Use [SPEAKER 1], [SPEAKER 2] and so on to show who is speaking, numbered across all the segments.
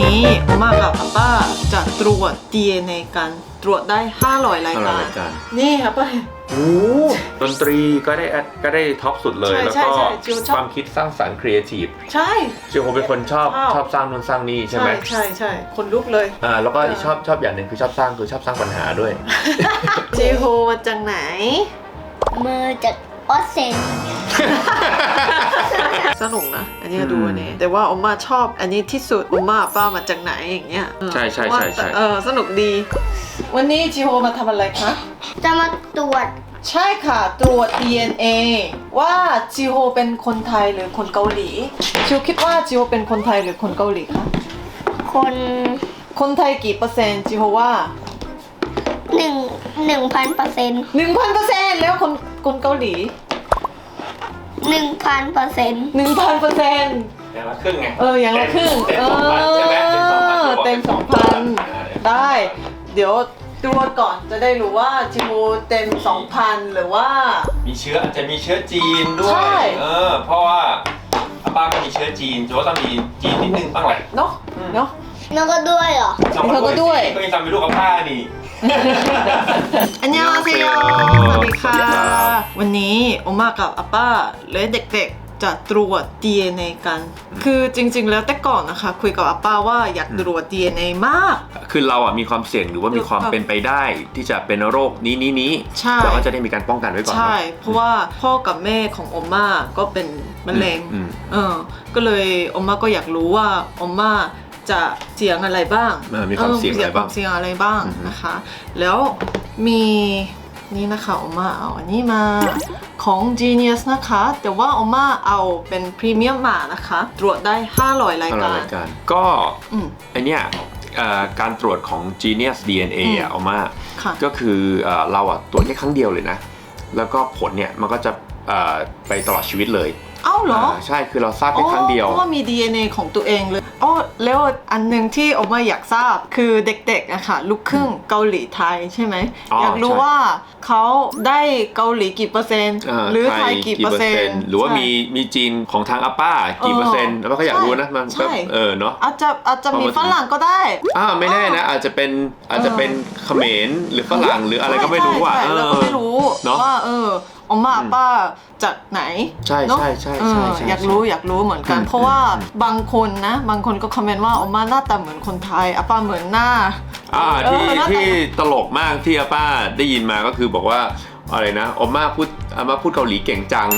[SPEAKER 1] นี้โอมากับอาป้าจะตรวจ DNA กันตรวจได้ 500 ราย
[SPEAKER 2] ห้าร้อย
[SPEAKER 1] การ
[SPEAKER 2] รายการ
[SPEAKER 1] นี่ค่ะป้า
[SPEAKER 2] โอ้ดนตรีก็ได้ก็ได้ท็อปสุดเลย
[SPEAKER 1] ใช่
[SPEAKER 2] แล้ว
[SPEAKER 1] ใช่
[SPEAKER 2] ก็
[SPEAKER 1] ใช่จิวชอบ
[SPEAKER 2] ความคิดสร้างสรรค์ครีเอทีฟ
[SPEAKER 1] ใช่
[SPEAKER 2] จิวผมเป็นคนชอบ
[SPEAKER 1] ชอบ
[SPEAKER 2] ชอบสร้างนู่นสร้างนี่ใช่ไหม
[SPEAKER 1] ใช่ใช่คนลุกเลย
[SPEAKER 2] อ่าแล้วก็
[SPEAKER 1] เออ
[SPEAKER 2] ชอบชอบอย่างหนึ่งคือชอบสร้างคือชอบสร้างปัญหาด้วย
[SPEAKER 1] เจโฮมาจากไหน
[SPEAKER 3] มือจาก ออสเตรเลีย
[SPEAKER 1] สนุกนะ อันนี้
[SPEAKER 2] อืม
[SPEAKER 1] ดูอันนี้ แต่ว่าโอมาชอบอันนี้ที่สุดโอมาป้ามาจากไหนอย่างเงี้ยเออ
[SPEAKER 2] ใช่ใช่ใช่ใช่
[SPEAKER 1] เออสนุกดี วันนี้จิโฮมาทำอะไรคะ
[SPEAKER 3] จะมาตรวจ
[SPEAKER 1] ใช่ค่ะ ตรวจ DNA ว่าจิโฮเป็นคนไทยหรือคนเกาหลีชิวคิดว่าจิโฮเป็นคนไทยหรือคนเกาหลีคะ
[SPEAKER 3] คน
[SPEAKER 1] คนไทยกี่เปอร์เซ็นต์จิโฮว่า
[SPEAKER 3] หนึ่งหนึ่งพันเปอร์เซ็นต์
[SPEAKER 1] หนึ่งพันเปอร์เซ็นต์แล้วคน คนเกาหลี
[SPEAKER 3] หนึ่งพันเปอร์เซ็นต์
[SPEAKER 1] หนึ่งพันเปอร์เซ็นต์
[SPEAKER 2] อย่างละครึ่งไง
[SPEAKER 1] เอออย่างละครึ่ง
[SPEAKER 2] เต็ม
[SPEAKER 1] เอ
[SPEAKER 2] สองพันใช่ไหม
[SPEAKER 1] อเต็มสองพันได้ เดี๋ยวตรวจก่อนจะได้รู้ว่าจิโฮเต็มสองพันหรือว่า
[SPEAKER 2] มีเชื้ออาจจะมีเชื้อจีนด้ว
[SPEAKER 1] ใช่
[SPEAKER 2] ย เออ เพราะว่าอาป้าก็มีเชื้อจีนจะว่าต้องมีจีนนิดนึงบ้างแหละ
[SPEAKER 1] เนาะเนาะ
[SPEAKER 3] นั่นก็ด้วยเหรอ
[SPEAKER 2] สอง
[SPEAKER 1] เธอก็ด้วย
[SPEAKER 2] ก็ยังจำเป็นลูกกับป้านี่
[SPEAKER 1] อันยองเซโย
[SPEAKER 2] ส
[SPEAKER 1] ส
[SPEAKER 2] วั
[SPEAKER 1] วั
[SPEAKER 2] ส
[SPEAKER 1] ส
[SPEAKER 2] ดี
[SPEAKER 1] ดี
[SPEAKER 2] ครั
[SPEAKER 1] ค่ะ
[SPEAKER 2] บ
[SPEAKER 1] วันนี้โอมากับอาป้าและเด็กๆจะตรวจ DNA กัน คือจริง ๆ แล้วแต่ก่อนนะคะ คุยกับอาป้าว่าอยากตรวจ DNA มาก
[SPEAKER 2] คือเราอะมีความเสี่ยงหรือว่ามีความเป็นไปได้ ที่จะเป็นโรคนี้นี้นี้
[SPEAKER 1] ใช่
[SPEAKER 2] เราก็จะได้มีการป้องกันไว้ก่อน
[SPEAKER 1] ใช่
[SPEAKER 2] เนอะ
[SPEAKER 1] เพราะว่าพ่อกับแม่ของโอมาก็เป็นมะเร็ง
[SPEAKER 2] อืม
[SPEAKER 1] เออ ก็เลยโอมาก็อยากรู้ว่าโอมา จะเสี่ยงอะไรบ้าง
[SPEAKER 2] เออมีความเสี่ยงอะไรบ้าง
[SPEAKER 1] ความเสี่ยงอะไรบ้าง
[SPEAKER 2] อือฮึ
[SPEAKER 1] นะคะ แล้วมีนี่นะคะโอมาเอาอันนี้มาของ Genius นะคะ แต่ว่าโอมาเอาเป็นพรีเมียมมานะคะ ตรวจได้ 500 ราย
[SPEAKER 2] อะไร
[SPEAKER 1] การ
[SPEAKER 2] รายการ ก็
[SPEAKER 1] อืม
[SPEAKER 2] ไอเนี้ยเอ่อการตรวจของ Genius DNA
[SPEAKER 1] อืม
[SPEAKER 2] อะออกมา
[SPEAKER 1] ค่ะ
[SPEAKER 2] ก็คือเอ่อเราอะตรวจแค่ครั้งเดียวเลยนะ แล้วก็ผลเนี่ยมันก็จะเอ่อไปตลอดชีวิตเลย
[SPEAKER 1] เอ้าเหรอา
[SPEAKER 2] ใช่คือเราทราบแค่ครั้งเดียว
[SPEAKER 1] เพราะว่ามี DNA ของตัวเองเลยอ๋อแล้วอันหนึ่งที่โอมาอยากทราบคือเด็กๆอะค่ะลูกครึ่งเกาหลีไทยใช่ไหม
[SPEAKER 2] อ๋ออ
[SPEAKER 1] อยากรู้
[SPEAKER 2] ใช่
[SPEAKER 1] ว่าเขาได้เกาหลีกี่เปอร์เซ็นต์าหรือไทยกี่เปอร์เซ็นต์
[SPEAKER 2] หรือว่า
[SPEAKER 1] ใช่
[SPEAKER 2] มีมีจีนของทางอาป้ากี่เปอร์เซ็นต์แล้วก็อยากรู้นะมันก็
[SPEAKER 1] ใช่
[SPEAKER 2] เออเนาะ
[SPEAKER 1] อาจจะอาจจะมี
[SPEAKER 2] เอามา
[SPEAKER 1] ฝรั่งก็ได้
[SPEAKER 2] อ่าไม่แน่นะอาจจะเป็นอาจจะเป็นเขมรหรือฝรั่งหรืออะไรก็ไม่รู้อะ
[SPEAKER 1] ใช่
[SPEAKER 2] เอ
[SPEAKER 1] ใช่เรา
[SPEAKER 2] อ
[SPEAKER 1] ก็ไม่รู้
[SPEAKER 2] เนอะ
[SPEAKER 1] ว่าเออ ออมมาป้าจากไหน
[SPEAKER 2] ใช่
[SPEAKER 1] เนอะ
[SPEAKER 2] ใช่ใช่
[SPEAKER 1] เอ
[SPEAKER 2] ใช่
[SPEAKER 1] อ
[SPEAKER 2] ใช่
[SPEAKER 1] อยากรู้อยากรู้เหมือนกัน
[SPEAKER 2] อืม
[SPEAKER 1] เพราะว่า
[SPEAKER 2] อืม
[SPEAKER 1] บางคนนะ บางคนก็คอมเมนต์ว่าออมมาหน้าตาเหมือนคนไทยอาป้าเหมือนหน้า
[SPEAKER 2] อ่า
[SPEAKER 1] เอ
[SPEAKER 2] ที่
[SPEAKER 1] อหน้าตา
[SPEAKER 2] ที่ตลกมากที่อาป้าได้ยินมาก็คือบอกว่าอะไรนะอาม่าพูดอาม่าพูดเกาหลีเก่งจัง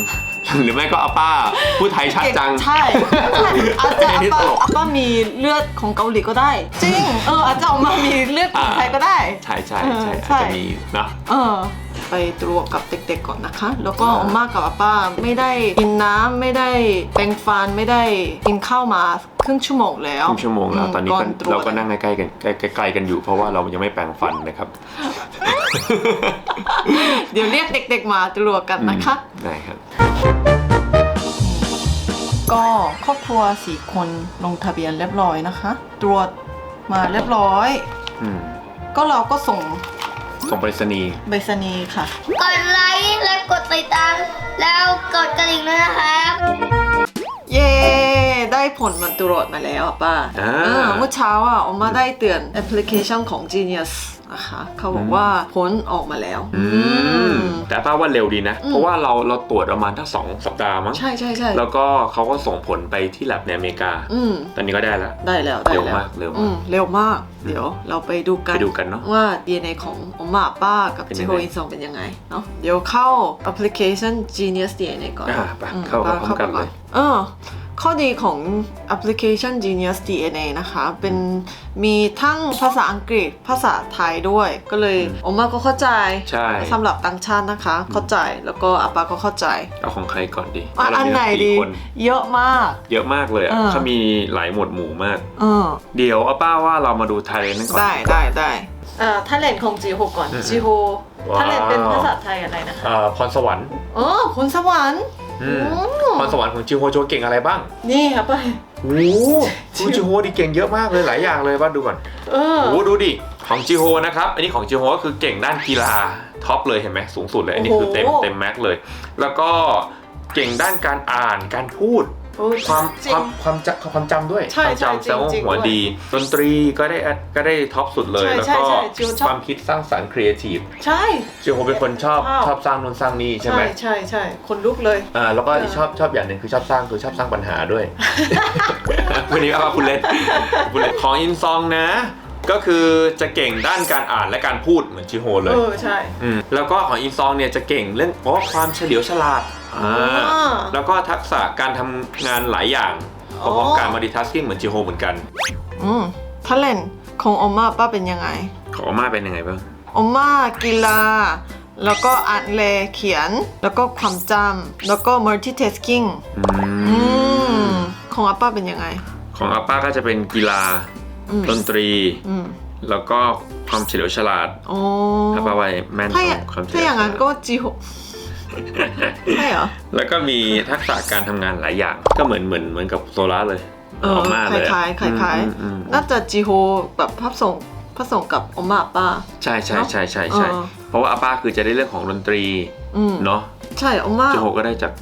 [SPEAKER 2] หรือไม่ก็อาป้าพูดไทยชัดจัง
[SPEAKER 1] ใช่ใช่อาจจะอา
[SPEAKER 2] นี่
[SPEAKER 1] ป้า
[SPEAKER 2] ตลก
[SPEAKER 1] อาป้ามีเลือดของเกาหลีก็ได้ จริง เอออาจจะออกมามีเลือดของ
[SPEAKER 2] อ่า
[SPEAKER 1] ไทยก็ได้
[SPEAKER 2] ใช่ใช่ใช่
[SPEAKER 1] เออ
[SPEAKER 2] อา
[SPEAKER 1] ใช่
[SPEAKER 2] จจะมีนะ
[SPEAKER 1] เออ ไปตรวจกับเด็กๆก่อนนะคะ แล้วก็อาม่ากับอาป้าไม่ได้กินน้ำไม่ได้แปรงฟันไม่ได้กินข้าวมาครึ่งชั่วโมงแล้ว
[SPEAKER 2] ครึ่งชั่วโมงแล้ว
[SPEAKER 1] ม
[SPEAKER 2] ตอนนี้ก็
[SPEAKER 1] ตวจ
[SPEAKER 2] เราก็นั่งใกล้ๆกันใกล้ๆกันอยู่ เพราะว่าเรายังไม่แปรงฟันนะครับ
[SPEAKER 1] เดี๋ยวเรียกเด็กๆมาตรวจกันนะคะ
[SPEAKER 2] ได้ครับ
[SPEAKER 1] ก็ครอบครัวสี่คนลงทะเบียนเรียบร้อยนะคะ ตรวจมาเรียบร้อย
[SPEAKER 2] อืม
[SPEAKER 1] ก็เราก็ส่ง
[SPEAKER 2] ส่งไปรษณีย์
[SPEAKER 1] ใบสนีย์ค่ะ
[SPEAKER 3] กดไลค์และกดติดตาม แล้วกดกระดิ่งด้วยนะครับ
[SPEAKER 1] เย้ได้ ผลมาตรวจมาแล้วอะป้า
[SPEAKER 2] อ่า
[SPEAKER 1] เออเมื่อเช้าอะออกมาได้เตือนแอปพลิเคชันของ Genius นะคะเขาบอกว่าผลออกมาแล้ว
[SPEAKER 2] อืม แต่ป้าว่าเร็วดีนะ
[SPEAKER 1] อืม
[SPEAKER 2] เพราะว่าเราเราตรวจประมาณทั้งสองสัปดาห์มั้ง
[SPEAKER 1] ใช่ใช่ใช่
[SPEAKER 2] แล้วก็เขาก็ส่งผลไปที่แลบในอเมริกา
[SPEAKER 1] อืม
[SPEAKER 2] ตอนนี้ก็ได้แล้ว
[SPEAKER 1] ได้แล้วได้
[SPEAKER 2] เร็ว
[SPEAKER 1] แล้ว
[SPEAKER 2] มากเร็วมาก
[SPEAKER 1] อืมเร็วมาก เดี๋ยวเราไปดูกัน
[SPEAKER 2] ไปดูกันเนอะ
[SPEAKER 1] ว่า DNA ของอมมาป้ากับ
[SPEAKER 2] เป็นยั
[SPEAKER 1] จิ
[SPEAKER 2] งไง
[SPEAKER 1] โฮอินซองเป็นยังไงเนาะเดี๋ยวเข้าแอปพลิเคชัน Genius DNA ก่อน
[SPEAKER 2] อ่าไป
[SPEAKER 1] อืม
[SPEAKER 2] เข้า
[SPEAKER 1] ป้
[SPEAKER 2] พร้อมกันเลย
[SPEAKER 1] เออ ข้อดีของแอปพลิเคชัน Genius DNA นะคะ เป็นมีทั้งภาษาอังกฤษภาษาไทยด้วย ก็เลยอมมาก็เข้าใจ
[SPEAKER 2] ใช่
[SPEAKER 1] สำหรับต่างชาตินะคะ เข้าใจแล้วก็อาป้าก็เข้าใจ
[SPEAKER 2] เอาของใครก่อนดี
[SPEAKER 1] อะ
[SPEAKER 2] เพราะเรา
[SPEAKER 1] อัน
[SPEAKER 2] มี
[SPEAKER 1] ไหน
[SPEAKER 2] ตั้ง
[SPEAKER 1] ดี
[SPEAKER 2] สี่คน
[SPEAKER 1] เยอะมาก
[SPEAKER 2] เยอะมากเลยอะ
[SPEAKER 1] เออ
[SPEAKER 2] เขามีหลายหมวดหมู่มาก
[SPEAKER 1] เออ
[SPEAKER 2] เดี๋ยวเอาป้าว่าเรามาดูไทยนั่นก่อน
[SPEAKER 1] ได้ได้ได้เอ่อท่าเลนของจีโฮก่อน
[SPEAKER 2] อืม
[SPEAKER 1] จีโฮ
[SPEAKER 2] ว้าว
[SPEAKER 1] ท่าเลนเป็นภาษาไทยอะไรนะคะ
[SPEAKER 2] อ่าพรสวรรค์
[SPEAKER 1] อ๋อพรสวรรค์
[SPEAKER 2] อืม
[SPEAKER 1] อืม
[SPEAKER 2] พรสวรรค์ของจิวโฮโจเก่งอะไรบ้าง
[SPEAKER 1] นี่ครับไป
[SPEAKER 2] โอ้โหดูจิวโฮดีเก่งเยอะมากเลยหลายอย่างเลยว่าดูก่อน
[SPEAKER 1] เออ
[SPEAKER 2] โอ้โหดูดิของจิวโฮนะครับอันนี้ของจิวโฮก็คือเก่งด้านกีฬาท็อปเลยเห็นไหมสูงสุดเลยอันนี้คือเต็ม
[SPEAKER 1] โอ้โห
[SPEAKER 2] เต็มแม็กเลย แล้วก็เก่งด้านการอ่านการพูด
[SPEAKER 1] โอ้ย
[SPEAKER 2] ความ
[SPEAKER 1] จริ
[SPEAKER 2] ค
[SPEAKER 1] ง
[SPEAKER 2] วามความจำความจำด้วย
[SPEAKER 1] ใช่
[SPEAKER 2] ความ
[SPEAKER 1] ใช่
[SPEAKER 2] จำแสดงว่า
[SPEAKER 1] จริงๆ
[SPEAKER 2] หัว
[SPEAKER 1] ด้วย
[SPEAKER 2] ดี ดนตรีก็ได้ก็ได้ท็อปสุดเลย
[SPEAKER 1] ใช่
[SPEAKER 2] แล้ว
[SPEAKER 1] ใช่
[SPEAKER 2] ก็
[SPEAKER 1] ใช่จิวชอบ
[SPEAKER 2] ความคิดสร้างสรรค์ครีเอทีฟ
[SPEAKER 1] ใช่
[SPEAKER 2] จิวโฮเป็นคนชอบ
[SPEAKER 1] ชอบ
[SPEAKER 2] ชอบสร้างนู่นสร้างนี่ใช่ไหม
[SPEAKER 1] ใช่ใช่คนลุกเลย
[SPEAKER 2] อ่าแล้วก็
[SPEAKER 1] เออ
[SPEAKER 2] ชอบชอบอย่างหนึ่งคือชอบสร้างคือชอบสร้างปัญหาด้วย วันนี้เอาคุณเล่นคุณเล่นของอินซองนะ ก็คือจะเก่งด้านการอ่านและการพูดเหมือนจิโฮเลย
[SPEAKER 1] เออใช่
[SPEAKER 2] อืมแล้วก็ของอินซองเนี่ยจะเก่งเรื่องอ๋อความเฉลียวฉลาด อ่า
[SPEAKER 1] อ่า
[SPEAKER 2] แล้วก็ทักษะการทำงานหลายอย่างพ
[SPEAKER 1] อ๋อ
[SPEAKER 2] ร้อมๆการมัลติทัสกิ้งเหมือนจิโฮเหมือนกัน
[SPEAKER 1] อืมทาเลนของออมมาป้าเป็นยังไง
[SPEAKER 2] ของอาม่าเป็นยังไงบ้าง
[SPEAKER 1] ออมมากีฬา แล้วก็อ่านเลเขียน แล้วก็ความจำแล้วก็ multitasking
[SPEAKER 2] อื
[SPEAKER 1] อื
[SPEAKER 2] ม
[SPEAKER 1] มของอาป้าเป็นยังไง
[SPEAKER 2] ของอาป้าก็จะเป็นกีฬา
[SPEAKER 1] อืม
[SPEAKER 2] ดนตรี
[SPEAKER 1] อืม
[SPEAKER 2] แล้วก็ความเฉลียวฉลาด
[SPEAKER 1] โอ้
[SPEAKER 2] อาป้าไว้แม่นต
[SPEAKER 1] ถ้า
[SPEAKER 2] ร
[SPEAKER 1] อย่าง
[SPEAKER 2] งความเฉลี
[SPEAKER 1] ถ้า
[SPEAKER 2] ยว
[SPEAKER 1] อย่าง
[SPEAKER 2] ฉ
[SPEAKER 1] นั้น
[SPEAKER 2] ลาด
[SPEAKER 1] ก็จิโฮ ใช่เหรอ
[SPEAKER 2] แล้วก็มีทักษะการทำงานหลายอย่าง ก็เหมือนเหมือนเหมือนกับโซล่าเลย
[SPEAKER 1] เออ
[SPEAKER 2] อม่า
[SPEAKER 1] ค
[SPEAKER 2] เลย
[SPEAKER 1] ล้ายๆคล้าย
[SPEAKER 2] อืมอืม
[SPEAKER 1] ๆน่าจะจิโฮแบบพับส่งผสมกับออมมาป้า
[SPEAKER 2] ใช่ใช่
[SPEAKER 1] เนอะ
[SPEAKER 2] ใช่ใช่ใช่
[SPEAKER 1] เออ
[SPEAKER 2] เพราะว่าอาป้าคือจะได้เรื่องของดนตรี
[SPEAKER 1] อืม
[SPEAKER 2] เนาะ
[SPEAKER 1] ใช่ออมมา
[SPEAKER 2] จิโฮก็ได้จาก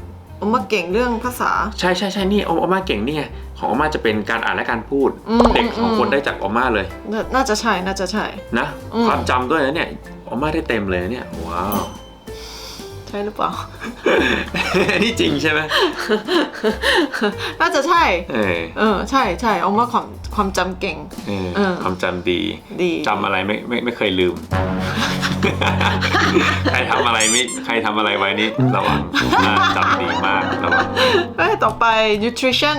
[SPEAKER 1] ออมมาเก่งเรื่องภาษา
[SPEAKER 2] ใช่ใช่ใช่นี่ออม่าเก่งนี่ไงของออม่าจะเป็นการอ่านและการพูด
[SPEAKER 1] อืม
[SPEAKER 2] เด็กสอง
[SPEAKER 1] อืม
[SPEAKER 2] คนได้จากออม่าเลย
[SPEAKER 1] น่าน่าจะใช่น่าจะใช่
[SPEAKER 2] นะ
[SPEAKER 1] อืม
[SPEAKER 2] ความจำด้วยนะเนี่ยออม่าได้เต็มเลยนะเนี่ยว้าว
[SPEAKER 1] ใช่หรือเปล่า
[SPEAKER 2] นี่จริงใช่ไหม
[SPEAKER 1] น่าจะใช่
[SPEAKER 2] เออ
[SPEAKER 1] เออ ใช่ใช่ออมมาความความจำเก่ง
[SPEAKER 2] เออ
[SPEAKER 1] เออ
[SPEAKER 2] ความจำดี
[SPEAKER 1] ดี
[SPEAKER 2] จำอะไรไม่ไม่ไม่เคยลืม ใครทำอะไรไม่ใครทำอะไรไว้นี่ระวังอ่าจำดีมากระวัง
[SPEAKER 1] เอ้ยต่อไป nutrition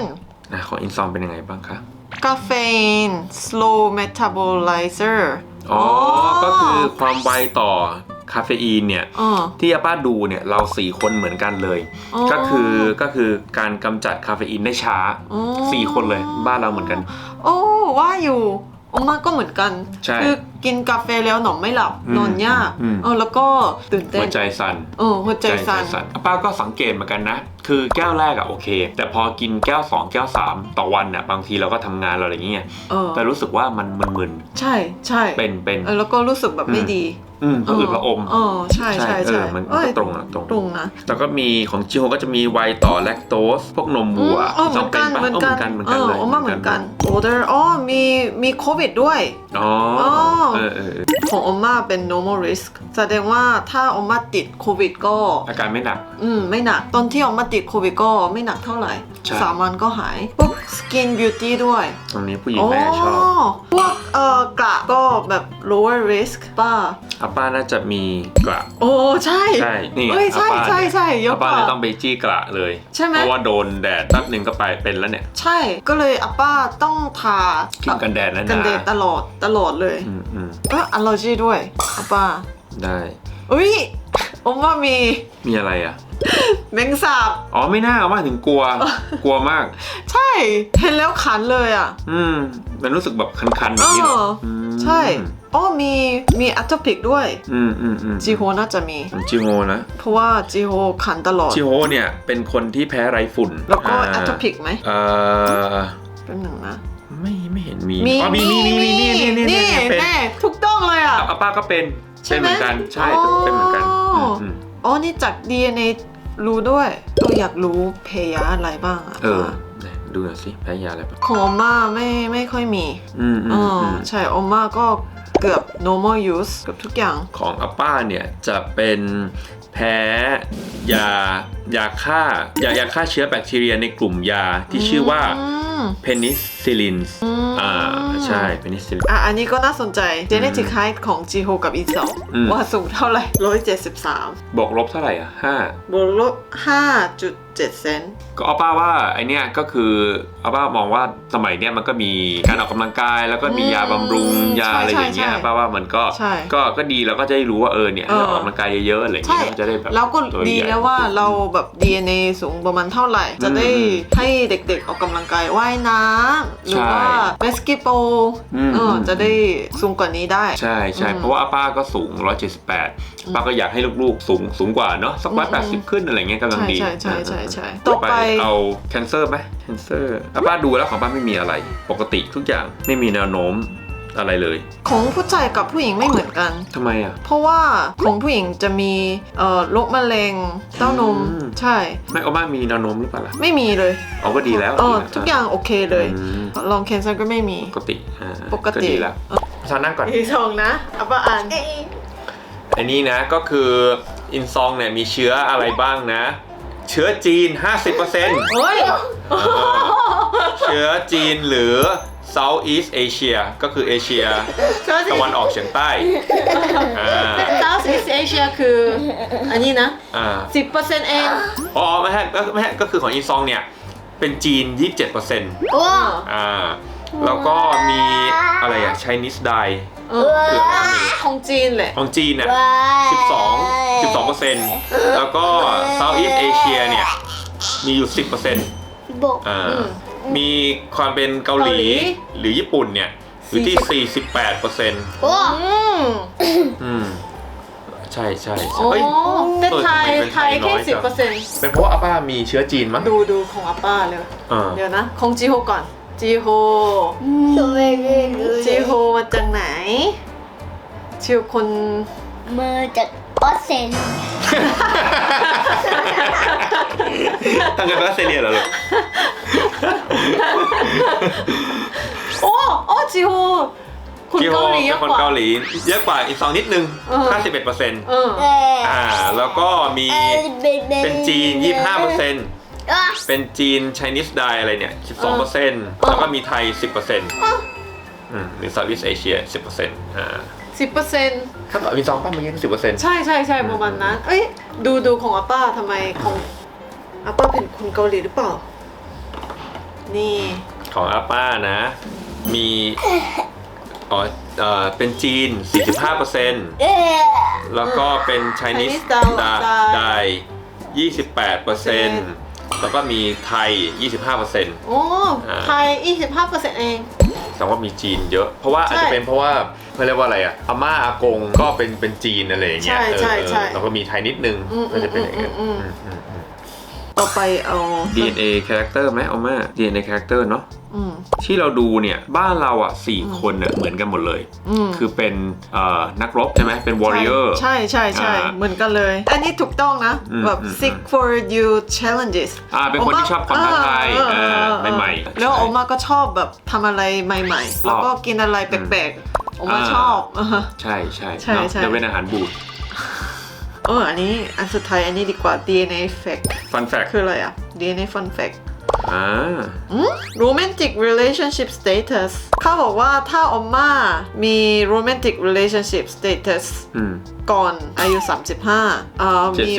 [SPEAKER 2] นะของอินซอมเป็นยังไงบ้างคะ
[SPEAKER 1] กาเฟน slow metabolizer
[SPEAKER 2] อ๋อ ก็คือความไวต่อ คาเฟอีนเนี่ย
[SPEAKER 1] อ๋อ
[SPEAKER 2] ที่อาป้าดูเนี่ยเราสี่คนเหมือนกันเลย
[SPEAKER 1] อ๋อ
[SPEAKER 2] ก็คือก็คือการกำจัดคาเฟอีนได้ช้า
[SPEAKER 1] อ๋อ
[SPEAKER 2] สี่คนเลยบ้านเราเหมือนกัน
[SPEAKER 1] โอ้ว่าอยู่ออมมาก็เหมือนกัน
[SPEAKER 2] ใช่
[SPEAKER 1] คือกินกาแฟแล้วนอนไม่หลับ
[SPEAKER 2] อืม
[SPEAKER 1] นอนยาก
[SPEAKER 2] อืม
[SPEAKER 1] เออแล้วก็ตื่นเต้
[SPEAKER 2] หัวนใจสั่น
[SPEAKER 1] เออหัวใจสั่น
[SPEAKER 2] อาป้าก็สังเกตเหมือนกันนะ คือแก้วแรกอะโอเค แต่พอกินแก้ว 2 แก้ว 3 ต่อวันเนี่ยบางทีเราก็ทำงานเราอะไรอย่างเงี้ย
[SPEAKER 1] เออ
[SPEAKER 2] แต่รู้สึกว่ามันมึน
[SPEAKER 1] ใช่ใช่
[SPEAKER 2] ๆเป็นเป็น
[SPEAKER 1] เออแล้วก็รู้สึกแบบไม่
[SPEAKER 2] อืม
[SPEAKER 1] ดี
[SPEAKER 2] อืมพระอืดพระอม
[SPEAKER 1] เออใช่ใช่
[SPEAKER 2] เอ
[SPEAKER 1] ใช่
[SPEAKER 2] อมัน
[SPEAKER 1] เอ้ย
[SPEAKER 2] ตรงอะตรง
[SPEAKER 1] ตรงนะ
[SPEAKER 2] แล้วก็มีของจิโฮก็จะมีไวต่อแลคโตสพวกนมวัว
[SPEAKER 1] อ๋อเหมือนกัน
[SPEAKER 2] ปะ
[SPEAKER 1] เหมือนกัน
[SPEAKER 2] เหมือน
[SPEAKER 1] เอ
[SPEAKER 2] กัน
[SPEAKER 1] อ
[SPEAKER 2] เลย
[SPEAKER 1] ออมมาเหมือนกันโอเดอร์อ๋อมีมีโควิดด้วย
[SPEAKER 2] อ๋อ
[SPEAKER 1] อ๋อ
[SPEAKER 2] เออเออเออ
[SPEAKER 1] ของออมมาเป็น normal risk แสดงว่าถ้าออมมาติดโควิดก็
[SPEAKER 2] อาการไม่หนัก
[SPEAKER 1] อืม ไม่หนัก ตอนที่ออมมาติดโควิดก็ไม่หนักเท่าไหร่
[SPEAKER 2] ใช่
[SPEAKER 1] สามวันก็หายพวก skin beauty ด้วย
[SPEAKER 2] ตรงนี้ผู้หญิงน่าจะชอบ
[SPEAKER 1] พวกเอ่อกระก็แบบ lower risk ป้า
[SPEAKER 2] อาป้าน่าจะมีกระ
[SPEAKER 1] โอ้ใช่
[SPEAKER 2] ใช่นี่
[SPEAKER 1] เอ้ยใช่
[SPEAKER 2] อาป้า
[SPEAKER 1] ใช่ใช่เยอะ
[SPEAKER 2] อากป้า
[SPEAKER 1] ว่า
[SPEAKER 2] เลยต้องไปจี้กระเลย
[SPEAKER 1] ใช่ไหม
[SPEAKER 2] เพราะว่าโดนแดดแป๊บหนึ่งก็ไปเป็นแล้วเนี่ย
[SPEAKER 1] ใช่ก็เลยอาป้าต้องทา
[SPEAKER 2] ครีมกันแดดนะ
[SPEAKER 1] กัน
[SPEAKER 2] นะ
[SPEAKER 1] แดดตลอดตลอดเลย
[SPEAKER 2] อืมอืม
[SPEAKER 1] ก็อัลเลอร์จีด้วยอาป้า
[SPEAKER 2] ได้
[SPEAKER 1] อุ้ยอมว่ามี
[SPEAKER 2] มีอะไรอะ
[SPEAKER 1] แมงสาบ
[SPEAKER 2] อ๋อไม่น่าเอามาถึงกลัว กลัวมาก
[SPEAKER 1] ใช่ เห็นแล้วขันเลยอะ
[SPEAKER 2] อืม มันรู้สึกแบบคันๆอย่างนี้เหรอ
[SPEAKER 1] เออ
[SPEAKER 2] ม
[SPEAKER 1] ใช่อ๋อมีมีอัตพิกด้วย
[SPEAKER 2] อืมอืมอืม
[SPEAKER 1] จีโฮน่าจะมี
[SPEAKER 2] ของจิโฮนะ
[SPEAKER 1] เพราะว่าจีโฮขันตลอด
[SPEAKER 2] จิโฮเนี่ยเป็นคนที่แพ้ไรฝุ่น
[SPEAKER 1] แล้วก็าอัตพิกไหม
[SPEAKER 2] เอ่อ
[SPEAKER 1] เป็นหนึ่งนะ
[SPEAKER 2] ไม่ไม่เห็นมี
[SPEAKER 1] มี
[SPEAKER 2] อ๋อมีมีมีมีนี่นี่นี่
[SPEAKER 1] นี่
[SPEAKER 2] นี่เป็น
[SPEAKER 1] แน่ถูกต้องเลยอะ
[SPEAKER 2] อาป้าก็เป็น
[SPEAKER 1] ใช่
[SPEAKER 2] เป็น
[SPEAKER 1] ไหม
[SPEAKER 2] เหมือนกันใช่
[SPEAKER 1] อ๋อ
[SPEAKER 2] เป็นเหมือนกันอืมอืม
[SPEAKER 1] อ๋อนี่จาก DNA รู้ด้วยก็อยากรู้เพยาอะไรบ้างอะ
[SPEAKER 2] เออไหนดูหน่อยสิแพ้ยาอะไรบ้าง
[SPEAKER 1] ของอมมาไม่ไม่ค่อยมี
[SPEAKER 2] อืมอื
[SPEAKER 1] อ๋
[SPEAKER 2] ม
[SPEAKER 1] อ
[SPEAKER 2] อืม
[SPEAKER 1] ใช่อมมาก็เกือบ normal use เกือบทุกอย่าง
[SPEAKER 2] ของอาป้าเนี่ยจะเป็นแพ้ยายาฆ่ายายาฆ่าเชื้อแบคทีเรียในกลุ่มยาที่ชื่อว่า
[SPEAKER 1] อืม
[SPEAKER 2] เพนิซิลิน
[SPEAKER 1] อืม
[SPEAKER 2] อ่าใช่เพนิซิลิน
[SPEAKER 1] อะอันนี้ก็น่าสนใจเจเนติกไฮของจีโฮกับอีเซล
[SPEAKER 2] อืม
[SPEAKER 1] ว่าสูงเท่าไหร่ร้อยเจ็ดสิบสาม
[SPEAKER 2] บวกลบเท่าไหร่อะห้า
[SPEAKER 1] บวกลบห้าจุดเจ็ดเซน
[SPEAKER 2] ก็อาป้าว่าไอเนี้ยก็คืออาป้ามองว่าสมัยเนี้ยมันก็มีการออกกำลังกาย แล้วก็มียาบำรุงยาอะไรอย่างเงี้ย
[SPEAKER 1] ใช่ใช่
[SPEAKER 2] ป้าว่ามันก็
[SPEAKER 1] ใช่
[SPEAKER 2] ก็ก็ดีแล้วก็จะได้รู้ว่าเออเนี่ย
[SPEAKER 1] เออ
[SPEAKER 2] ให้ออกกำลังกายเยอะๆอะไรอย่าง
[SPEAKER 1] ใช่
[SPEAKER 2] เงี้ยมันจะได้แบบ
[SPEAKER 1] แล้วก็
[SPEAKER 2] ตัว
[SPEAKER 1] ดี
[SPEAKER 2] ใหญ่
[SPEAKER 1] แล้วว่าเราแบบ DNA สูงประมาณเท่าไหร่ จะได้
[SPEAKER 2] อืม
[SPEAKER 1] ให้เด็กๆออกกำลังกายว่ายน้ำหรือ
[SPEAKER 2] ใช่
[SPEAKER 1] ว่าเบสกิโป
[SPEAKER 2] อืม
[SPEAKER 1] เออจะได้สูงกว่านี้ได้
[SPEAKER 2] ใช่ใช่
[SPEAKER 1] อืม
[SPEAKER 2] เพราะว่าอาป้าก็สูง 178 ป้าก็อยากให้ลูกๆ สูงสูงกว่าเนาะสักร้อยแปดสิบขึ้นอะไรเงี้ยกำลัง
[SPEAKER 1] ใช่
[SPEAKER 2] ดี
[SPEAKER 1] ใช่ใช่ใช่ใช่
[SPEAKER 2] ต่
[SPEAKER 1] ต่
[SPEAKER 2] อ
[SPEAKER 1] อ
[SPEAKER 2] ไป
[SPEAKER 1] ไป
[SPEAKER 2] เอาแคนเซอร์ไหมแคนเซอร์อาป้าดูแล้วของป้าไม่มีอะไร ปกติทุกอย่างไม่มีแนวโน้ม อะไรเลย
[SPEAKER 1] ของผู้ชายกับผู้หญิงไม่เหมือนกัน
[SPEAKER 2] ทำไมอะ
[SPEAKER 1] เพราะว่าของผู้หญิงจะมีเอ่อโรคมะเร็งเต้านม
[SPEAKER 2] อืม
[SPEAKER 1] ใช่
[SPEAKER 2] แม่โอมามีแนวโน้มหรือเปล่าล่ะ
[SPEAKER 1] ไม่มีเลย
[SPEAKER 2] เอาก็ดีแล้ว
[SPEAKER 1] เออ
[SPEAKER 2] ดีแล้ว
[SPEAKER 1] ทุกอย่างโอเคเลย
[SPEAKER 2] อืม
[SPEAKER 1] ลองแคนเซิลก็ไม่มี
[SPEAKER 2] ปกติอ่า
[SPEAKER 1] ปกติ
[SPEAKER 2] ดีแล้วชานั่งก่อน
[SPEAKER 1] ที่สองนะอัปอ่าน
[SPEAKER 2] อันนี้นะก็คืออินซองเนี่ยมีเชื้ออะไรบ้างนะ เชื้อจีน 50%
[SPEAKER 1] เฮ้ย
[SPEAKER 2] เชื้อจีนหรือ Southeast Asia ก็คือเอเชีย
[SPEAKER 1] เชื้อจี
[SPEAKER 2] ตะวันออกเฉียงใต้อ่า
[SPEAKER 1] South East Asia คืออันนี้นะ
[SPEAKER 2] อ่า
[SPEAKER 1] 10%เอง
[SPEAKER 2] อ๋อไม่ใช่ก็ไม่ใช่ก็คือของอินซองเนี่ย เป็นจีน 27%
[SPEAKER 3] โอ้
[SPEAKER 2] อ่าแล้วก็มีอะไรอะ Chinese Dye
[SPEAKER 1] เออ
[SPEAKER 2] คืออะไรไม่รู้
[SPEAKER 1] ของจีนแหละ
[SPEAKER 2] ของจีนเนี่ย
[SPEAKER 3] ว้าย
[SPEAKER 2] 12 12%แล้วก็ Southeast Asia เนี่ย มีอยู่ 10%
[SPEAKER 3] บก
[SPEAKER 2] อ่า
[SPEAKER 1] อืม
[SPEAKER 2] มีความเป็นเกาหลี
[SPEAKER 1] เกาหลี
[SPEAKER 2] หรือญี่ปุ่นเนี่ยอยู่ที่ 48%
[SPEAKER 3] โอ้
[SPEAKER 1] อืม
[SPEAKER 2] อืมใช่ใช่
[SPEAKER 1] โอ้
[SPEAKER 2] ใช่เฮ้ย
[SPEAKER 1] แต่ไทย
[SPEAKER 2] เออทำไมเป็น
[SPEAKER 1] ไทย
[SPEAKER 2] ไทยน้
[SPEAKER 1] แค่
[SPEAKER 2] อยจั
[SPEAKER 1] สิบ
[SPEAKER 2] ง
[SPEAKER 1] เปอร์เซ็นต์
[SPEAKER 2] เป็นเพราะว่าอาป้ามีเชื้อจีนมั้ง
[SPEAKER 1] ดูดูของอาป้าเลย
[SPEAKER 2] อ่า
[SPEAKER 1] เดี๋ยวนะ ของจีโฮก่อน จีโฮ
[SPEAKER 3] สวยเลย
[SPEAKER 1] จีโฮมาจากไหนชิวคน
[SPEAKER 3] มาจาก ออสเตรเลีย
[SPEAKER 2] ทางการออสเตรเลียเหรอลูก
[SPEAKER 1] โอ้โอ้จีโฮคน
[SPEAKER 2] จิโฮ
[SPEAKER 1] เกาหลีเย
[SPEAKER 2] เป็
[SPEAKER 1] อะ
[SPEAKER 2] นคน
[SPEAKER 1] กว่า
[SPEAKER 2] เกาหลีเยอะกว่าอีกสองนิดนึง
[SPEAKER 1] เออ
[SPEAKER 2] 51เปอร์เซ็นต์
[SPEAKER 1] เออ
[SPEAKER 3] เออ
[SPEAKER 2] อ่า แล้วก็มีเป็นจีน 25เปอร์เซ็นต์
[SPEAKER 3] อะ
[SPEAKER 2] เป็นจีน Chinese Dye อะไรเนี่ย 12เปอร์เซ็นต์แล้วก็มีไทย 10เปอร์เซ็นต์อืมหรือ Southeast Asia 10เปอร์เซ็นต์อ่า
[SPEAKER 1] สิบเปอร์เซ็นต์
[SPEAKER 2] ถ้าเกิดมีซองป้าเมื่อกี้ก็10เปอร์เซ็นต์
[SPEAKER 1] ใช่ใช่ใช่ประมาณนั้น เอ้ยดูดูของอาป้าทำไมของอาป้าเป็นคนเกาหลีหรือเปล่า นี่
[SPEAKER 2] ของอาป้านะ มีอ๋อเอ่อเป็นจีน 45เปอร์เซ็นต์
[SPEAKER 3] เออ
[SPEAKER 2] แล้วก็เป็น Chinese
[SPEAKER 1] Chinese Dye
[SPEAKER 2] Dye 28เปอร์เซ็นต์แล้วก็มีไทย 25เปอร์เซ็นต์
[SPEAKER 1] โอ้
[SPEAKER 2] อ่า
[SPEAKER 1] ไทย25เปอร์เซ็นต์เอง
[SPEAKER 2] แสดงว่ามีจีนเยอะ เพราะว่าอาจ
[SPEAKER 1] ใช่
[SPEAKER 2] จะเป็นเพราะว่าเขาเรียกว่าอะไรอะอาม่าอากงก็เป็นเป็นจีนอะไรอย่างเงี้ย
[SPEAKER 1] ใช่ใช่
[SPEAKER 2] เออ
[SPEAKER 1] ใช่
[SPEAKER 2] แล้วก็มีไทยนิดนึง
[SPEAKER 1] อืม
[SPEAKER 2] ก็จะเป็นอย่างเงี้ย
[SPEAKER 1] อืมอืม
[SPEAKER 2] อืมอืม
[SPEAKER 1] ต่อไปเอา
[SPEAKER 2] DNA character ไหมเอามา DNA character เนาะ
[SPEAKER 1] อืม
[SPEAKER 2] ที่เราดูเนี่ยบ้านเราอะสี่คนเนี่ยเหมือนกันหมดเลย
[SPEAKER 1] อืม
[SPEAKER 2] คือเป็นเอ่อนักรบใช่ไหมเป็น warrior
[SPEAKER 1] ใช่ใช่ใช่
[SPEAKER 2] อ่า
[SPEAKER 1] เหมือนกันเลย อันนี้ถูกต้องนะ
[SPEAKER 2] อืม
[SPEAKER 1] แบบ
[SPEAKER 2] อืม
[SPEAKER 1] seek for you challenges
[SPEAKER 2] อ่าเป็นคนที่ชอบความท้าทาย
[SPEAKER 1] เออเออเออ
[SPEAKER 2] เออใหม่ๆ
[SPEAKER 1] แล้ว
[SPEAKER 2] ใช่
[SPEAKER 1] ออกมาก็ชอบแบบทำอะไรใหม่ๆ แล้วก็กินอะไรแปลกๆออกมา
[SPEAKER 2] อ่า
[SPEAKER 1] ชอบอ่าฮะ
[SPEAKER 2] ใช่ใช่
[SPEAKER 1] ใช่
[SPEAKER 2] เนอะ
[SPEAKER 1] ใช่
[SPEAKER 2] จะเป็นอาหารบูด
[SPEAKER 1] เอออันนี้อันสุดท้ายอันนี้ดีกว่า DNA fact
[SPEAKER 2] fun fact
[SPEAKER 1] คืออะไรอะ DNA fun fact
[SPEAKER 2] อ่า
[SPEAKER 1] อืม romantic relationship status เขาบอกว่าถ้าออมมามี romantic relationship status
[SPEAKER 2] อืม
[SPEAKER 1] ก่อนอายุ 35อ่ามี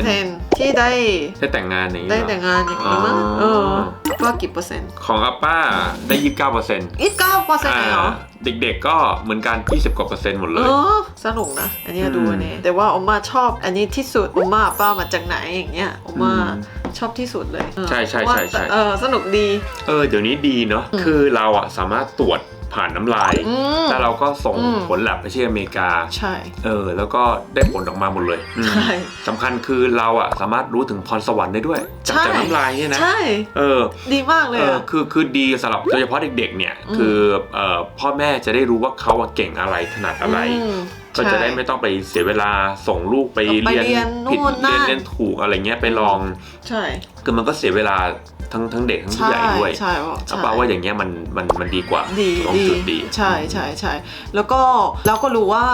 [SPEAKER 2] 71%
[SPEAKER 1] ที่ได้
[SPEAKER 2] ได้แต่งงานอย่างนี้
[SPEAKER 1] ได้
[SPEAKER 2] เหรอ
[SPEAKER 1] แต่งงานอย่างนี้มั้ง
[SPEAKER 2] อ๋อ
[SPEAKER 1] เออว่ากี่เปอร์เซ็นต์
[SPEAKER 2] ของอาป้าได้ยี่สิบเก้าเปอร์เซ็นต์
[SPEAKER 1] อีกเก้าเปอร์เซ็นต์เองเหรอ
[SPEAKER 2] เด็กๆก็เหมือนกัน 20 กว่าเปอร์เซ็นต์หมดเล
[SPEAKER 1] เอย อสนุกนะ อันนี้ดู
[SPEAKER 2] อืม
[SPEAKER 1] อันนี้แต่ว่าออมมาชอบอันนี้ที่สุดออมมาป้ามาจากไหนอย่างเงี้ยออมมา
[SPEAKER 2] อืม
[SPEAKER 1] ชอบที่สุดเลยเออ
[SPEAKER 2] ใช่ใช่
[SPEAKER 1] ว่า
[SPEAKER 2] ใช่ใช่
[SPEAKER 1] เออสนุกดี
[SPEAKER 2] เออเดี๋ยวนี้ดีเนาะ
[SPEAKER 1] อืม
[SPEAKER 2] คือเราอะสามารถตรวจ ผ่านน้ำลาย
[SPEAKER 1] อืม
[SPEAKER 2] แล้วเราก็ส่ง
[SPEAKER 1] อืม
[SPEAKER 2] ผลแลบไปที่อเมริกา
[SPEAKER 1] ใช่
[SPEAKER 2] เออ แล้วก็ได้ผลออกมาหมดเลยอืม
[SPEAKER 1] ใช่
[SPEAKER 2] สำคัญคือเราอะสามารถรู้ถึงพรสวรรค์ได้ด้วยจาก
[SPEAKER 1] ใช่
[SPEAKER 2] จากน้ำลายเนี่ยนะ
[SPEAKER 1] ใช่
[SPEAKER 2] เออ
[SPEAKER 1] ดีมากเล
[SPEAKER 2] เอยอ
[SPEAKER 1] อะ
[SPEAKER 2] คือคือดีสำหรับโดยเฉพาะเด็กๆเนี่ย
[SPEAKER 1] อืม
[SPEAKER 2] คือเอ่อพ่อแม่จะได้รู้ว่าเขาอะเก่งอะไรถนัดอะไร
[SPEAKER 1] ม
[SPEAKER 2] ก็จะได้
[SPEAKER 1] ใช่
[SPEAKER 2] ไม่ต้องไปเสียเวลาส่งลูกไป
[SPEAKER 1] ไป
[SPEAKER 2] เรียน
[SPEAKER 1] เรียน
[SPEAKER 2] ผิด
[SPEAKER 1] นู่นนั่
[SPEAKER 2] เรียน
[SPEAKER 1] น
[SPEAKER 2] เรียนถูกอะไรเงี้ยไปลอง
[SPEAKER 1] ใช่
[SPEAKER 2] คือมันก็เสียเวลาทั้งทั้งเด็กทั้งผู้
[SPEAKER 1] ใช่
[SPEAKER 2] ใหญ่ด้วย
[SPEAKER 1] ใช่ว่า
[SPEAKER 2] เอาเปล่าว่าอย่างเงี้ยมันมันมันดีกว่า
[SPEAKER 1] ดี
[SPEAKER 2] ตรง
[SPEAKER 1] ดี
[SPEAKER 2] จุดดี
[SPEAKER 1] ใช่ใช่ใช่แล้วก็เราก็รู้ว่า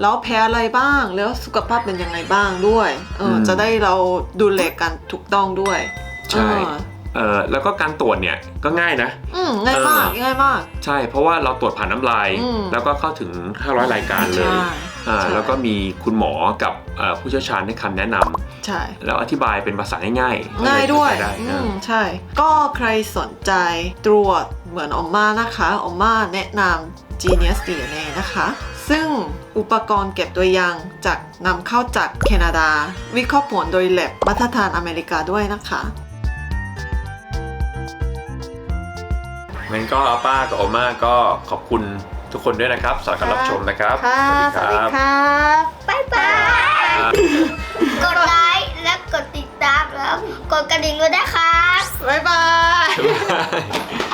[SPEAKER 1] เราแพ้อะไรบ้างแล้วสุขภาพเป็นยังไงบ้างด้วยเอออ
[SPEAKER 2] ม
[SPEAKER 1] จะได้เราดูแลกันถูกต้องด้วย
[SPEAKER 2] ใช่
[SPEAKER 1] เออ
[SPEAKER 2] เออแล้วก็การตรวจเนี่ยก็ง่ายนะ
[SPEAKER 1] อืมง่ายมาก
[SPEAKER 2] เออ
[SPEAKER 1] ง่ายมาก
[SPEAKER 2] ใช่เพราะว่าเราตรวจผ่านน้ำลาย
[SPEAKER 1] อืม
[SPEAKER 2] แล้วก็เข้าถึง 500 รายการเลย
[SPEAKER 1] ใช่
[SPEAKER 2] อ่า
[SPEAKER 1] ใช่
[SPEAKER 2] แล้วก็มีคุณหมอกับเอ่อผู้เชี่ยวชาญให้คำแนะนำ
[SPEAKER 1] ใช่
[SPEAKER 2] แล้วอธิบายเป็นภาษาง่ายๆ
[SPEAKER 1] ง่ายด้วย
[SPEAKER 2] เข้ใจได้
[SPEAKER 1] อื
[SPEAKER 2] นะ
[SPEAKER 1] มใช่ ก็ใครสนใจตรวจเหมือนออมมานะคะออมมาแนะนำ Genius DNA นะคะ ซึ่งอุปกรณ์เก็บตัวอย่างจากนำเข้าจากแคนาดา วิเคราะห์ผลโดยแลบมาตรฐานอเมริกาด้วยนะคะ
[SPEAKER 2] งั้นก็อาป้ากับโอม่าก็ขอบคุณทุกคนด้วยนะครับสำหรับการรับชมนะครับ
[SPEAKER 1] ค่ะ สวัสดีครับ
[SPEAKER 3] บ๊ายบาย
[SPEAKER 2] ครับ
[SPEAKER 3] กดไลค์และกดติดตามแล้ว กดกระดิ่งด้วยนะครับ
[SPEAKER 1] บ๊ายบาย
[SPEAKER 2] บ๊ายบาย